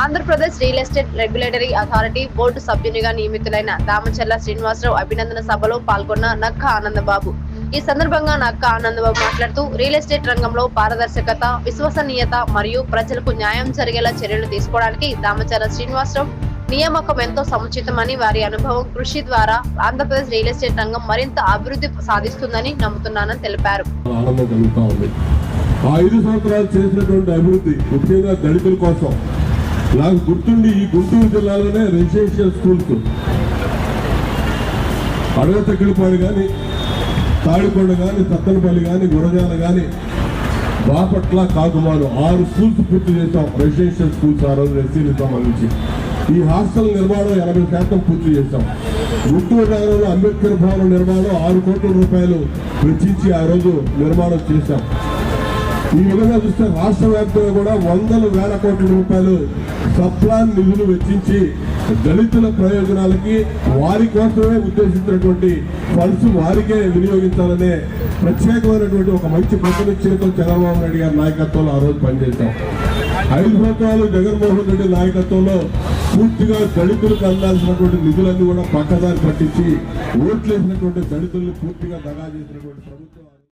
Andhra Pradesh real estate regulatory authority board సభ్యునిగా నియమితులైన దామచర్ల శ్రీనివాసరావు అభినందన సభలో పాల్గొన్న నక్క ఆనందబాబు. ఈ సందర్భంగా నక్క ఆనందబాబు మాట్లాడుతూ రియల్ ఎస్టేట్ రంగంలో పారదర్శకత విశ్వసనీయత మరియు ప్రజలకు న్యాయం జరిగేలా చర్యలు తీసుకోవడానికి దామచర్ల శ్రీనివాసరావు నియామకం ఎంతో సముచితమని వారి అనుభవం కృషి ద్వారా ఆంధ్రప్రదేశ్ రియల్ ఎస్టేట్ రంగం మరింత అభివృద్ధి సాధిస్తుందని నమ్ముతున్నానని తెలిపారు. ఆ ఐదు సంవత్సరాలు చేసినటువంటి అభివృద్ధి ముఖ్యంగా దళితుల కోసం నాకు గుర్తుండి ఈ గుంటూరు జిల్లాలోనే రెసిడెన్షియల్ స్కూల్స్. అడవ కానీ తాడికొండ కానీ తత్తనపల్లి కానీ గురజాల కానీ బాపట్ల కాకుమాను ఆరు స్కూల్స్ పూర్తి చేశాం. రెసిడెన్షియల్ స్కూల్స్ ఆ రోజు ఎస్సీలకు సంబంధించి. ఈ హాస్టల్ నిర్మాణం ఎనభై శాతం పూర్తి చేశాం. గుంటూరు నగరంలో అంబేద్కర్ భవన నిర్మాణం ఆరు కోట్ల రూపాయలు వెచ్చించి ఆ రోజు నిర్మాణం చేశాం. ఈ విధంగా చూస్తే రాష్ట్ర వ్యాప్తంగా కూడా వందల వేల కోట్ల రూపాయలు సప్లాన్ నిధులు వెచ్చించి దళితుల ప్రయోజనాలకి వారి కోసమే ఉద్దేశించినటువంటి ఫండ్స్ వారికే వినియోగించాలనే ప్రత్యేకమైనటువంటి ఒక మంచి ప్రతినిశ్చయంతో చంద్రబాబు నాయుడు గారి నాయకత్వంలో ఆ రోజు పనిచేశాం. ఐదు సంవత్సరాలు జగన్మోహన్ రెడ్డి నాయకత్వంలో పూర్తిగా దళితులకు అందాల్సినటువంటి నిధులన్నీ కూడా పక్కదారి పట్టించి ఓట్లేసినటువంటి దళితుల్ని పూర్తిగా దగా చేసినటువంటి ప్రభుత్వం